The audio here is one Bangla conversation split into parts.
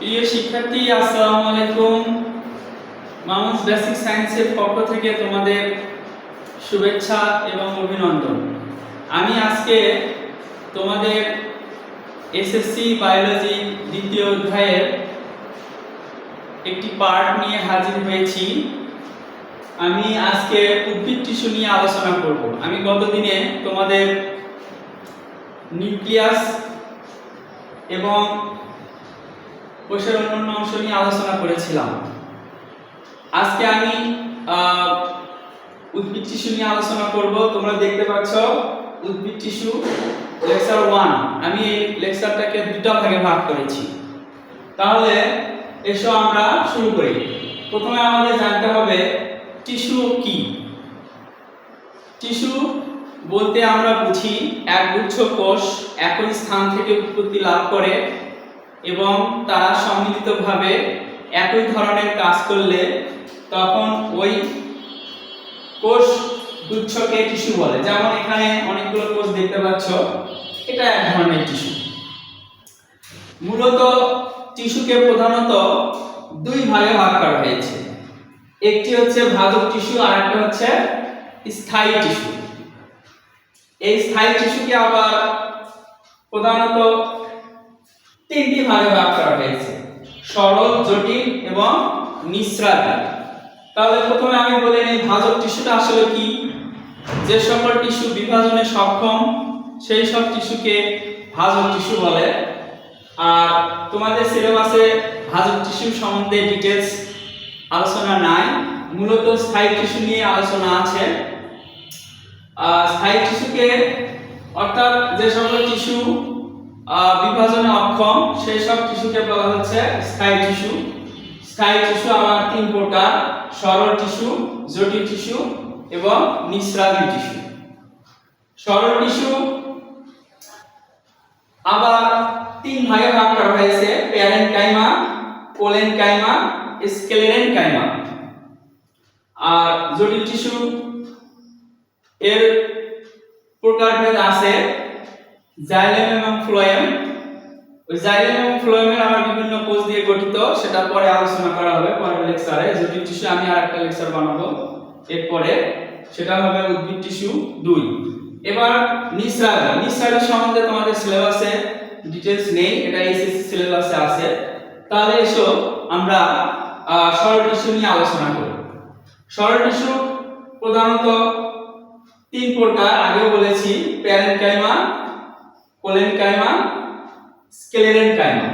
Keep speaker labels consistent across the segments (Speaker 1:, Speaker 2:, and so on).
Speaker 1: প্রিয় শিক্ষার্থী, আসসালামু আলাইকুম। মামুস বেসিক সায়েন্সের পক্ষ থেকে তোমাদের শুভেচ্ছা এবং অভিনন্দন। আমি আজকে তোমাদের এসএসসি বায়োলজি দ্বিতীয় অধ্যায়ের একটি পার্ট নিয়ে হাজির হয়েছি। আমি আজকে উদ্ভিদ টিস্যু নিয়ে আলোচনা করব। আমি গতদিনে তোমাদের নিউক্লিয়াস এবং কোষের অন্যান্য অংশ নিয়ে আলোচনা করেছিলাম। আজকে আমি উদ্ভিদ টিস্যু নিয়ে আলোচনা করব। তোমরা দেখতে পাচ্ছ উদ্ভিদ টিস্যু, লেকচার ওয়ান। আমি এই লেকচারটাকে দুটা ভাগে ভাগ করেছি। তাহলে এসো আমরা শুরু করি। প্রথমে আমাদের জানতে হবে, টিস্যু কি? টিস্যু বলতে আমরা বুঝি, একগুচ্ছ কোষ একই স্থান থেকে উৎপত্তি লাভ করে এবং তারা সম্মিলিতভাবে একই ধরনের কাজ করলে তখন ওই কোষ গুচ্ছকে টিস্যু বলে। যেমন এখানে অনেকগুলো কোষ দেখতে পাচ্ছ, এটা এক ধরনের টিস্যু। মূলত টিস্যুকে প্রধানত দুই ভাগে ভাগ করা হয়েছে। একটি হচ্ছে ভাজক টিস্যু আর একটা হচ্ছে স্থায়ী টিস্যু। এই স্থায়ী টিস্যুকে আবার প্রধানত তিনটি ভাগে ভাগ করা হয়েছে। সরল, জটিল এবং নিঃস্রাবী। তাহলে প্রথমে আমি বলে নিই ভাজক টিস্যুটা আসলে কি। যে সকল টিস্যু বিভাজনে সক্ষম, সেই সব টিস্যুকে ভাজক টিস্যু বলে। আর তোমাদের সিলেবাসে ভাজক টিস্যু সম্বন্ধে ডিটেলস আলোচনা নাই। মূলত স্থায়ী টিস্যু নিয়ে আলোচনা আছে। স্থায়ী টিস্যুকে অর্থাৎ যে সকল টিস্যু বিভাজনে অক্ষম। সেই সব টিস্যুকে বলা হচ্ছে স্থায়ী টিস্যু স্থায়ী টিস্যু আবার তিন প্রকার, সরল টিস্যু জটিল টিস্যু এবং নিঃস্রাবী টিস্যু সরল টিস্যু আবার তিন ভাগে ভাগ করা হয়েছে প্যারেনকাইমা কোলেনকাইমা স্কেলেরেনকাইমা আর জটিল টিস্যু এর প্রকারভেদ আছে জাইলেম এবং ফ্লোয়েম ওই জাইলেম এবং ফ্লোয়েমের আবার বিভিন্ন কোষ দিয়ে গঠিত সেটা পরে আলোচনা করা হবে পরের লেকচারে। জটিল টিস্যু আমি আর একটা লেকচার বানাবো এরপরে, সেটা হবে উদ্ভিদ টিস্যু দুই। এবার নিঃস্রাবী নিঃস্রাবী সম্বন্ধে তোমাদের সিলেবাসে ডিটেলস নেই, এটা এসএসসি সিলেবাসে আছে। তাহলে এসো আমরা সরল টিস্যু নিয়ে আলোচনা করি। সরল টিস্যু প্রধানত তিন প্রকার, আগেও বলেছি, প্যারেনকাইমা কোলেনকাইমা স্কেলেরেনকাইমা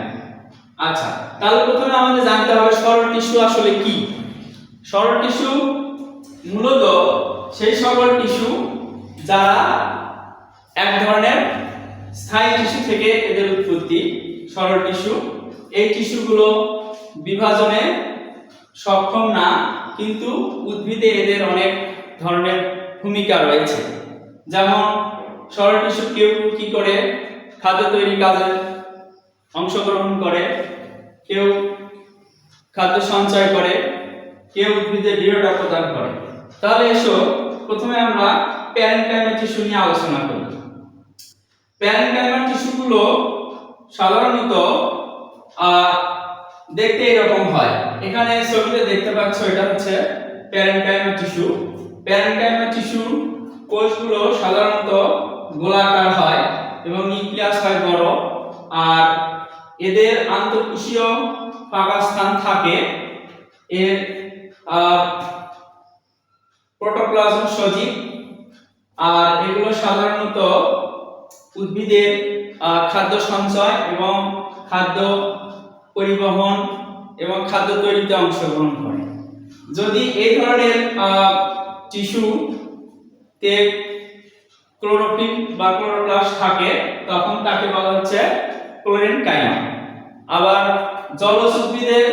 Speaker 1: আচ্ছা তাহলে প্রথমে আমাদের জানতে হবে সরল টিস্যু আসলে কি? সরল টিস্যু মূলত সেই সকল টিস্যু যারা এক ধরনের স্থায়ী টিস্যু থেকে এদের উৎপত্তি, সরল টিস্যু। এই টিস্যুগুলো বিভাজনে সক্ষম না, কিন্তু উদ্ভিদে এদের অনেক ধরনের ভূমিকা রয়েছে। যেমন সরল টিস্যু কেউ কি করে? খাদ্য তৈরি কাজে অংশগ্রহণ করে, কেউ খাদ্য সঞ্চয় করে, কেউ উদ্ভিদে দৃঢ়তা প্রদান করে। তাহলে এসো, প্রথমে আমরা প্যারেনকাইমা টিস্যু নিয়ে আলোচনা করি। প্যারেনকাইমা টিস্যুগুলো সাধারণত দেখতে এরকম হয়। এখানে ছবিতে দেখতে পাচ্ছ, এটা হচ্ছে প্যারেনকাইমা টিস্যু। প্যারেনকাইমা টিস্যু কোষগুলো সাধারণত গোলাকার হয় এবং নিউক্লিয়াস হয় বড়। আর এদের আন্তঃকোষীয় স্থান থাকে। এর প্রোটোপ্লাজম সজীব। আর এগুলো সাধারণত উদ্ভিদের খাদ্য সঞ্চয় এবং খাদ্য পরিবহন এবং খাদ্য তৈরিতে অংশগ্রহণ করে। যদি এই ধরনের টিস্যু তে ক্লোরোফিল বা ক্লোরোপ্লাস্ট থাকে তখন তাকে বলা হচ্ছে ক্লোরিন কাইমা আবার জলজ উদ্ভিদের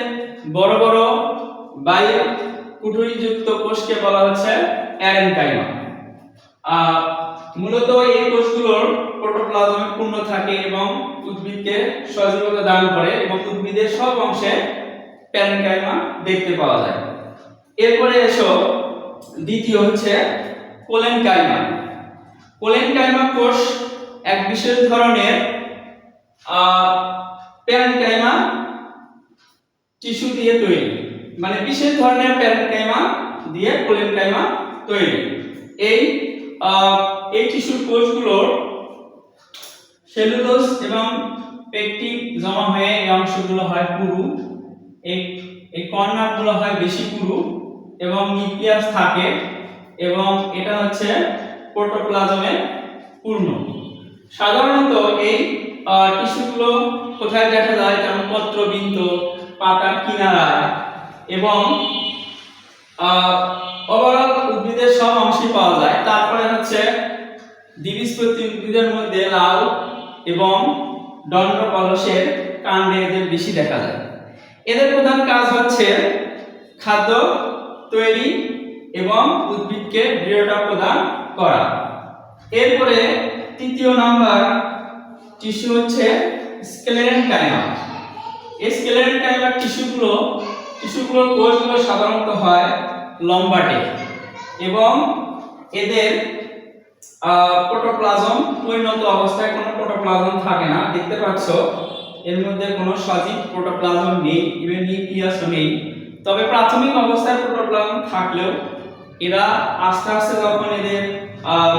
Speaker 1: বড় বড় বায়ু কুঠুরিযুক্ত কোষকে বলা হচ্ছে অ্যারেনকাইমা আহ, মূলত এই কোষগুলোর প্রোটোপ্লাজমে পূর্ণ থাকে এবং উদ্ভিদকে সজীবতা দান করে এবং উদ্ভিদের সব অংশে প্যারেনকাইমা দেখতে পাওয়া যায়। এরপরে এসো দ্বিতীয় হচ্ছে কোলেনকাইমা। কোলেনকাইমা কোষ এক বিশেষ ধরনের প্যারেনকাইমা টিস্যু দিয়ে তৈরি। মানে বিশেষ ধরনের প্যারেনকাইমা দিয়ে কোলেনকাইমা তৈরি। এই এই টিস্যুর কোষগুলোর সেলুলোজ এবং পেকটিন জমা হয়ে এই অংশগুলো হয় পুরু। এই এই কর্নারগুলো হয় বেশি পুরু এবং নিউক্লিয়াস থাকে এবং এটা হচ্ছে প্রোটোপ্লাজমে পূর্ণ। সাধারণত এই টিস্যুগুলো কোথায় দেখা যায়? যেমন পত্রবিন্দু পাতার কিনারায় এবং ওভারঅল উদ্ভিদের সব অংশে পাওয়া যায়। তারপরে হচ্ছে দ্বিবীজপত্রী উদ্ভিদের মধ্যে লাল এবং দণ্ড কলসের কাণ্ডে এদের বেশি দেখা যায়। এদের প্রধান কাজ হচ্ছে খাদ্য তৈরি এবং উদ্ভিদকে দৃঢ়তা প্রদান করা। এরপরে তৃতীয় নাম্বার টিস্যু হচ্ছে স্কেলেরেন কাইমা এই স্কেলেরেন টিস্যুগুলো টিস্যুগুলোর কোষগুলো সাধারণত হয় লম্বাটে এবং এদের প্রোটোপ্লাজম পরিণত অবস্থায় কোনো প্রোটোপ্লাজম থাকে না। দেখতে পাচ্ছ, এর মধ্যে কোনো সজীব প্রোটোপ্লাজম নেই ইভেন নিউক্লিয়াসও নেই। তবে প্রাথমিক অবস্থায় প্রোটোপ্লাজম থাকলেও এরা আস্তে আস্তে যখন এদের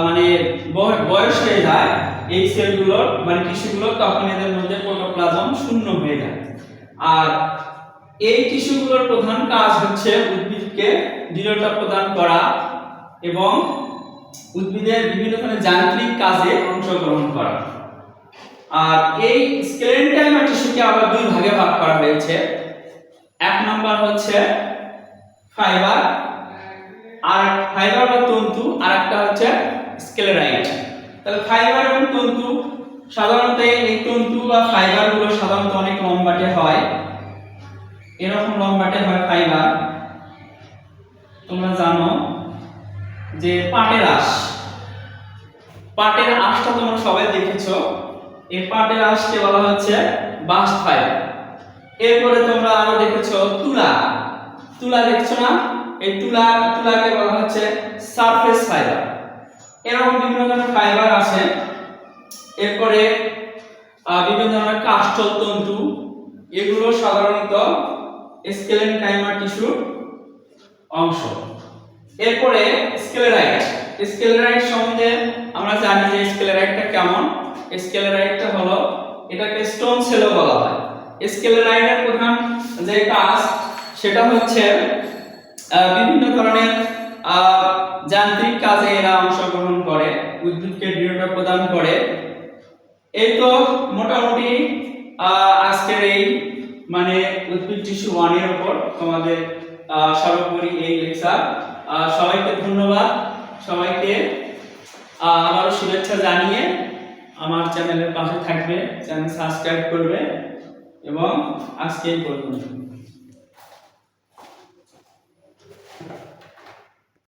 Speaker 1: মানে বয়- বয়স হয়ে যায়, এই সেলগুলোর মানে টিস্যুগুলোর তখন এদের মধ্যে প্রোটোপ্লাজম শূন্য হয়ে যায়। আর এই টিস্যুগুলোর প্রধান কাজ হচ্ছে উদ্ভিদকে দৃঢ়তা প্রদান করা এবং উদ্ভিদের বিভিন্ন ধরনের যান্ত্রিক কাজে অংশগ্রহণ করা। আর এই স্কেলেন্টাইমা টিস্যুকে আবার দুই ভাগে ভাগ করা হয়েছে। এক নম্বর হচ্ছে ফাইবার আর ফাইবার বা তন্তু আর একটা হচ্ছে স্কেলেরাইট তাহলে ফাইবার এবং তন্তু সাধারণত এই তন্তু বা ফাইবারগুলো সাধারণত অনেক লম্বাটে হয়। এরকম লম্বাটে হয় ফাইবার তোমরা জানো যে পাটের আঁশ। পাটের আঁশটা তোমরা সবাই দেখেছ। এই পাটের আঁশকে বলা হচ্ছে বাস্ট ফাইবার এরপরে তোমরা আরও দেখেছ তুলা। তুলা দেখছ না? এই তুলা, তুলাকে বলা হচ্ছে সারফেস ফাইবার এরকম বিভিন্ন ধরনের ফাইবার আছে। এরপরে বিভিন্ন ধরনের কাষ্ঠল তন্তু। এগুলো সাধারণত স্কেলেন টাইমার টিস্যুর অংশ। এরপরে স্কেলেরাইট স্কেলেরাইট সম্বন্ধে আমরা জানি যে স্কেলেরাইটটা কেমন। স্কেলেরাইটটা হলো এটাকে স্টোন সেলও বলা হয়। স্কেলেরাইটের প্রধান যে কাজ, সেটা হচ্ছে বিভিন্ন ধরনের যান্ত্রিক কাজে এরা অংশগ্রহণ করে, উদ্ভিদকে দৃঢ়তা প্রদান করে। এই তো মোটামুটি আজকের এই মানে উদ্ভিদ টিস্যু ওয়ানের উপর তোমাদের সর্বোপরি এই লেকচার। সবাইকে ধন্যবাদ। সবাইকে আবারও শুভেচ্ছা জানিয়ে আমার চ্যানেলের পাশে থাকবে, চ্যানেল সাবস্ক্রাইব করবে, এবং আজকে এই পর্যন্ত।